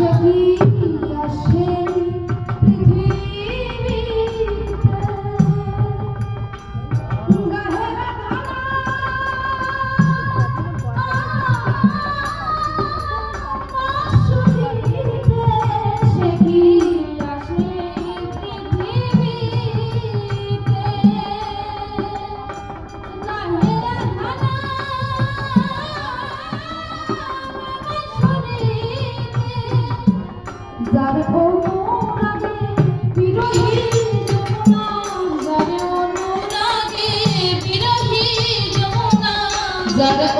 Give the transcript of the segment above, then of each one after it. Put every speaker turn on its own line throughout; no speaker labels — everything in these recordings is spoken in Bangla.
Thank you.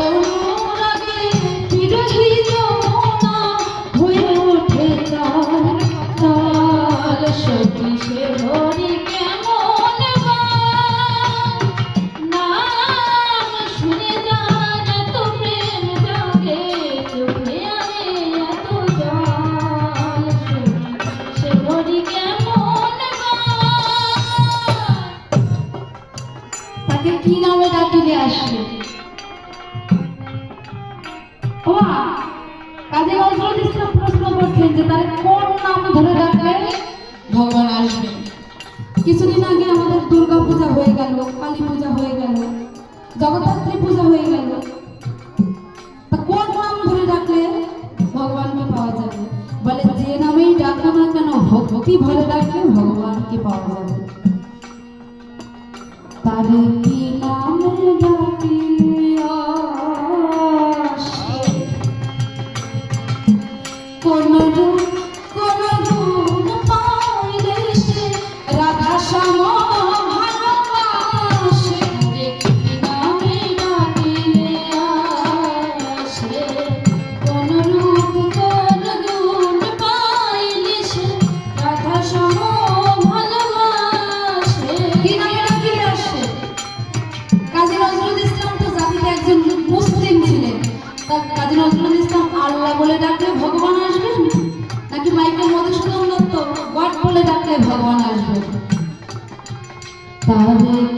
Oh, নামে ডাকিলে আসবে ওমা নজরুল ইসলাম প্রশ্ন করছেন যে তার কোন নাম ধরে ডাকলে ভগবান আসবে? কিছুদিন আগে আমাদের দুর্গা পূজা হয়ে গেল, কালী পূজা হয়ে গেল, জগদ্ধাত্রী পূজা হয়ে গেল। কোন নাম ধরে ডাকলে ভগবানকে পাওয়া যাবে? বলে, যে নামেই ডাকা না কেন, ভক্তি ভরে ডাকলে ভগবানকে পাওয়া যাবে। তারে কাজী নজরুল ইসলাম আল্লাহ বলে ডাকলে ভগবান আসবে নাকি মাইকেল মধুসূদন দত্ত গড বলে ডাকলে ভগবান আসবে তাহলে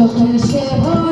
চোখে সে ভয়